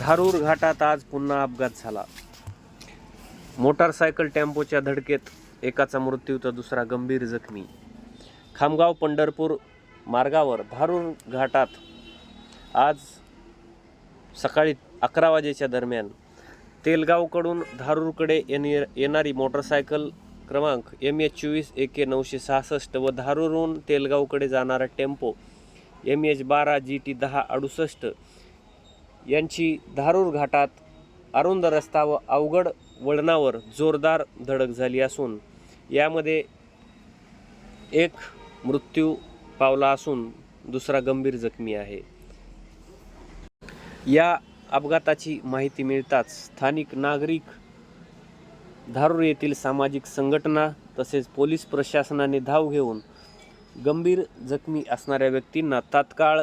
धारूर घाटात आज पुन्हा अपघात झाला. मोटारसायकल टेम्पोच्या धडकेत एकाचा मृत्यू तर दुसरा गंभीर जखमी. खामगाव पंढरपूर मार्गावर धारूर घाटात आज सकाळी अकरा वाजेच्या दरम्यान तेलगावकडून धारूरकडे येणे येणारी मोटरसायकल क्रमांक एम एच चोवीस ए के नऊशे सहासष्ट व धारूरहून तेलगावकडे जाणारा टेम्पो एम एच बारा जी टी दहा अडुसष्ट यांची धारूर घाटात अरुंद रस्ता व अवघड वळणावर जोरदार धडक झाली असून यामध्ये एक मृत्यू पावला असून दुसरा गंभीर जखमी आहे. या अपघाताची माहिती मिळताच स्थानिक नागरिक धारूर येथील सामाजिक संघटना तसेच पोलीस प्रशासनाने धाव घेऊन गंभीर जखमी असणाऱ्या व्यक्तींना तात्काळ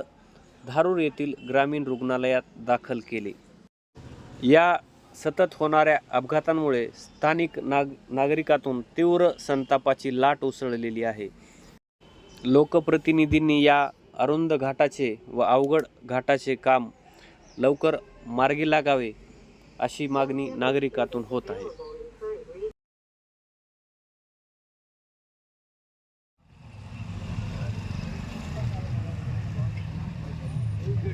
धारूर येथील ग्रामीण रुग्णालयात दाखल केले. या सतत होणाऱ्या अपघातांमुळे स्थानिक नाग नागरिकातून तीव्र संतापाची लाट उसळलेली आहे. लोकप्रतिनिधींनी या अरुंद घाटाचे व अवघड घाटाचे काम लवकर मार्गी लागावे अशी मागणी नागरिकातून होत आहे.